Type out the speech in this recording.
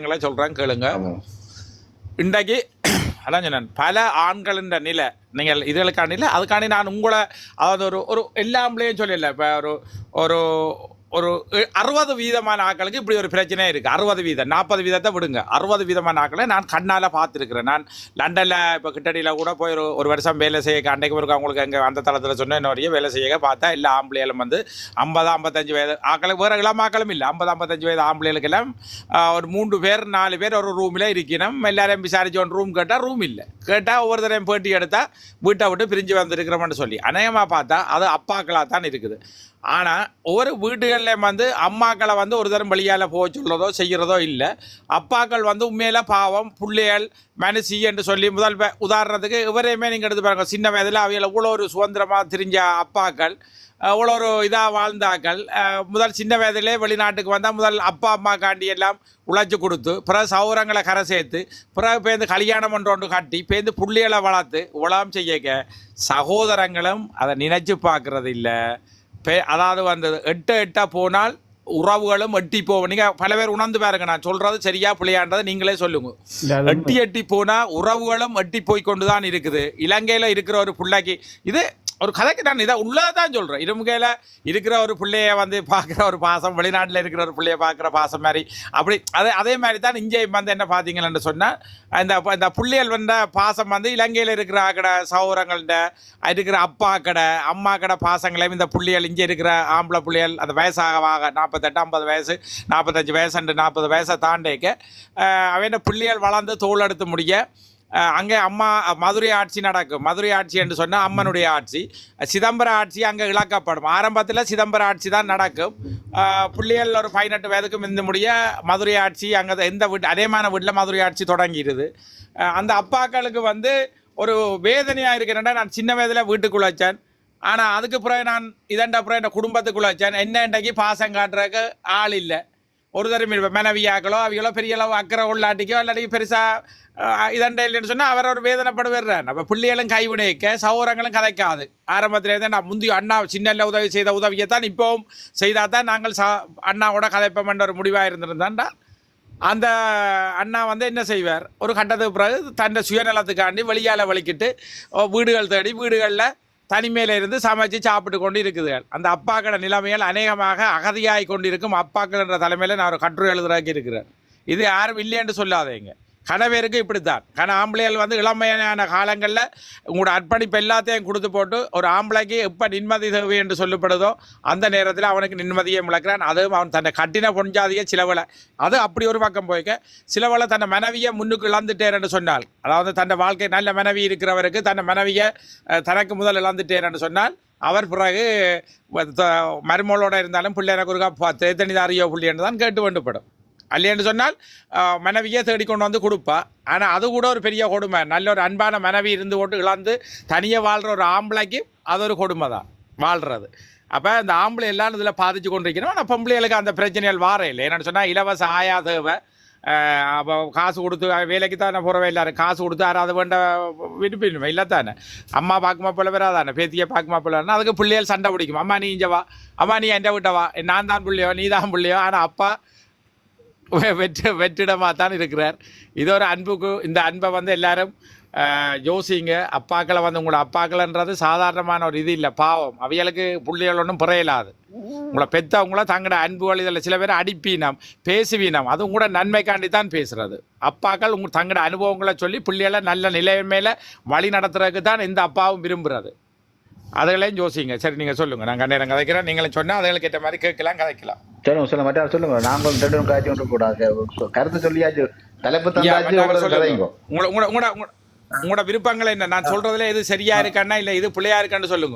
விஷயங்களை சொல்றேன் கேளுங்க. இன்றைக்கு அதான் சொன்னேன். பல ஆண்களின் நிலை நீங்கள் இதுகளுக்கான நிலை அதுக்காண்டி நான் உங்களை அதாவது ஒரு ஒரு எல்லாம்லேயும் சொல்லல இப்போ ஒரு ஒரு ஒரு அறுபது வீதமான ஆக்களுக்கு இப்படி ஒரு பிரச்சனை இருக்குது அறுபது வீதம். நாற்பது வீதத்தை விடுங்க. அறுபது வீதமான ஆக்களை நான் கண்ணால் பார்த்துருக்குறேன். நான் லண்டனில் இப்போ கிட்டடியில் கூட போய் ஒரு ஒரு வருஷம் வேலை செய்ய அன்றைக்கு ஒரு அவங்களுக்கு அங்கே அந்த தளத்தில் சொன்ன வரையும் வேலை செய்ய பார்த்தா எல்லா ஆம்பளைகளும் வந்து ஐம்பது ஐம்பத்தஞ்சு வயது ஆக்களுக்கு வேறு இளமாக்களும் இல்லை. ஐம்பது ஐம்பத்தஞ்சு வயது ஆம்பளைகளுக்கெல்லாம் ஒரு மூன்று பேர் நாலு பேர் ஒரு ரூமில் இருக்கணும். எல்லாரையும் விசாரிச்சு ஒன்று ரூம் கேட்டால் ரூம் இல்லை. கேட்டால் ஒவ்வொரு தரையும் பேட்டி எடுத்தால் வீட்டை விட்டு பிரிஞ்சு வந்துருக்கிறோம்னு சொல்லி. அநேகமாக பார்த்தா அது அப்பாக்களாக தான் இருக்குது ஆனால் ஒவ்வொரு வீடுகளில் வந்து அம்மாக்களை வந்து ஒரு தரம் வழியால் போக சொல்கிறதோ செய்கிறதோ இல்லை. அப்பாக்கள் வந்து உண்மையில பாவம் பிள்ளைகள் மனசி என்று சொல்லி முதல் உதாரணத்துக்கு இவரையுமே நீங்கள் எடுத்து பாருங்கள் சின்ன வயதில் அவைகளை இவ்வளோ ஒரு சுதந்திரமாக தெரிஞ்ச அப்பாக்கள் இவ்வளோ ஒரு இதாக வாழ்ந்தாக்கள் முதல் சின்ன வயதிலே வெளிநாட்டுக்கு வந்தால் முதல் அப்பா அம்மா காண்டி எல்லாம் உழைச்சி கொடுத்து பிறகு சௌரங்களை கரை சேர்த்து பிறகு பேருந்து கல்யாணம் ஒன்று ஒன்று கட்டி பேருந்து புள்ளிகளை வளர்த்து உலகம் செய்யக்க சகோதரங்களும் அதை நினச்சி பார்க்கறது இல்லை. அதாவது வந்து எட்ட எட்ட போனால் உறவுகளும் எட்டி போவோம் நீங்கள் பல பேர் உணர்ந்து பாருங்க நான் சொல்கிறது சரியா பிள்ளையான்றதை நீங்களே சொல்லுங்க. எட்டி எட்டி போனால் உறவுகளும் எட்டி போய் கொண்டு தான் இருக்குது. இலங்கையில் இருக்கிற ஒரு பிள்ளைக்கு இது ஒரு கதைக்கு நான் இதை உள்ளதான் சொல்கிறேன் இலங்கையில் இருக்கிற ஒரு பிள்ளைய வந்து பார்க்குற ஒரு பாசம் வெளிநாட்டில் இருக்கிற ஒரு பிள்ளைய பார்க்குற பாசம் மாதிரி. அப்படி அதே அதே மாதிரி தான் இங்கே வந்து என்ன பார்த்தீங்கன்னு சொன்னால் இந்த இந்த புள்ளியல் வந்த பாசம் வந்து இலங்கையில் இருக்கிற கடை சௌரங்கள்ட இருக்கிற அப்பா கடை அம்மா கடை பாசங்களையும் இந்த புள்ளியல் இங்கே இருக்கிற ஆம்பளை புள்ளியல் அந்த வயசாக நாற்பத்தெட்டு ஐம்பது வயசு நாற்பத்தஞ்சு வயசு அண்டு நாற்பது வயசை தாண்டேக்க அவன் பிள்ளைகள் வளர்ந்து தோல் எடுத்து முடிய அங்கே அம்மா மதுரை ஆட்சி நடக்கும். மதுரை ஆட்சி என்று சொன்னால் அம்மனுடைய ஆட்சி. சிதம்பர ஆட்சி அங்கே இழக்கப்படும். ஆரம்பத்தில் சிதம்பர ஆட்சி தான் நடக்கும். பிள்ளைகள் ஒரு பதினெட்டு வயதுக்கு மிந்த முடிய மதுரை ஆட்சி அங்கே எந்த வீட்டு அதேமான வீட்டில் மதுரை ஆட்சி தொடங்கிடுது. அந்த அப்பாக்களுக்கு வந்து ஒரு வேதனையாக இருக்கிறேன்டா. நான் சின்ன வயதில் வீட்டுக்குள்ள வச்சேன். ஆனால் அதுக்கு பிறகு நான் இதண்ட அப்புறம் என் குடும்பத்துக்குள்ளே வச்சேன். என்ன இன்றைக்கு பாசம் காட்டுறதுக்கு ஆள் இல்லை. ஒரு தரம் மனைவியாக்களோ அவைகளோ பெரிய அளவு அக்கறை உள்ளாட்டிக்கோ இல்லாட்டி பெருசாக இதண்ட இல்லைன்னு சொன்னால் அவர் ஒரு வேதனைப்படுவார் நம்ம பிள்ளைகளும் கைவினைக்க சௌரங்களும் கதைக்காது. ஆரம்பத்தில் தான் நான் முந்தைய அண்ணா சின்ன உதவி செய்த உதவியை தான் இப்போவும் செய்தால் தான் நாங்கள் சா அண்ணாவோட கதைப்போம்ன்ற ஒரு முடிவாக இருந்திருந்தாண்டா. அந்த அண்ணா வந்து என்ன செய்வார்? ஒரு கட்டத்துக்கு பிறகு தன்னை சுயநலத்துக்காண்டி வெளியால் வலிக்கிட்டு வீடுகள் தேடி வீடுகளில் தனிமையில் இருந்து சமைச்சு சாப்பிட்டு கொண்டு இருக்குதுகள் அந்த அப்பாக்கள நிலைமையில் அநேகமாக அகதியாகி கொண்டிருக்கும் அப்பாக்கள் என்ற தலைமையில் நான் ஒரு கட்டுரை எழுதுறாக்கி இருக்கிறேன். இது யாரும் இல்லைன்னு சொல்லாதீங்க. கணவருக்கு இப்படித்தான். கண ஆம்பளைகள் வந்து இளமையான காலங்களில் உங்களோட அர்ப்பணிப்பு எல்லாத்தையும் கொடுத்து போட்டு ஒரு ஆம்பளைக்கு எப்போ நிம்மதி தேவை என்று சொல்லப்படுதோ அந்த நேரத்தில் அவனுக்கு நிம்மதியை முழக்கிறான். அதுவும் அவன் தன்னை கட்டின பொஞ்சாதிய சிலவில் அது அப்படி ஒரு பக்கம் போய்க்க சிலவில் தன்னை மனைவியை முன்னுக்கு இழந்துட்டேன் என்று சொன்னால் அதாவது தன் வாழ்க்கை நல்ல மனைவி இருக்கிறவருக்கு தன் மனைவியை தனக்கு முதல் இழந்துட்டேன் என்று சொன்னால் அவர் பிறகு த- மருமகளோட இருந்தாலும் பிள்ளைன குறுக்கா தேத்தனி புள்ளி என்று தான் கேட்டு வேண்டுப்படும் அல்லைன்னு சொன்னால் மனைவியே தேடிக்கொண்டு வந்து கொடுப்பா. ஆனால் அது கூட ஒரு பெரிய கொடுமை. நல்ல ஒரு அன்பான மனைவி இருந்து போட்டு இழந்து தனியாக வாழ்கிற ஒரு ஆம்பளைக்கு அது ஒரு கொடுமை தான் வாழ்கிறது அப்போ இந்த ஆம்பளை எல்லாம் இதில் பாதிச்சு கொண்டிருக்கணும். ஆனால் பொம்பளைகளுக்கு அந்த பிரச்சனைகள் வார இல்லை. என்னென்னு சொன்னால் இலவச ஆயா தேவை. அப்போ காசு கொடுத்து வேலைக்கு தானே போகிறவே எல்லாரும் காசு கொடுத்து யாராவது வேண்ட விரும்பிடுமே இல்லை தானே. அம்மா பார்க்குமா போல தானே. பேத்தியை பார்க்குமா போல அதுக்கு பிள்ளைகள் சண்டை பிடிக்கும். அம்மா நீ இஞ்சவா வா. அம்மா நீ என்கிட்ட விட்ட வா. நான் தான் பிள்ளையோ நீ தான் பிள்ளையோ. ஆனால் அப்பா வெற்று வெற்றிடமாக தான் இருக்கிறார். இது ஒரு அன்புக்கு இந்த அன்பை வந்து எல்லாரும் யோசிங்க. அப்பாக்களை வந்து உங்களோட அப்பாக்கள்ன்றது சாதாரணமான ஒரு இது இல்லை. பாவம். அவைகளுக்கு பிள்ளைகள் ஒன்றும் புறையலாது உங்களை பெற்றவங்கள தங்களோட அன்பு வழிதில் சில பேர் அடிப்பீனம் பேசுவீனம். அதுவும் கூட நன்மைக்காண்டி தான் பேசுகிறது அப்பாக்கள் உங்கள் தங்களோட அனுபவங்களை சொல்லி பிள்ளைகளை நல்ல நிலைமையில் வழி நடத்துறதுக்கு தான் இந்த அப்பாவும் விரும்புகிறது அதுகளையும் யோசிங்க சரி நீங்கள் சொல்லுங்கள் நான் கண்ணேரம் கதைக்கிறேன். நீங்களும் சொன்னால் அதுகளுக்கு ஏற்ற மாதிரி கேட்கலாம் கதைக்கலாம். சொல்லுங்க சொல்லுங்க மற்ற சொல்லுங்க. நாங்களும் ரெண்டும் காய்ச்சி ஒன்று கூடாது கருத்து சொல்லியாச்சு. தலைப்பு சொல்லுங்க. உங்களோட உங்களோட உங்களோட விருப்பங்கள் என்ன? நான் சொல்றதுல எது சரியா இருக்கான்னா இல்ல இது பிள்ளையா இருக்கான்னு சொல்லுங்க.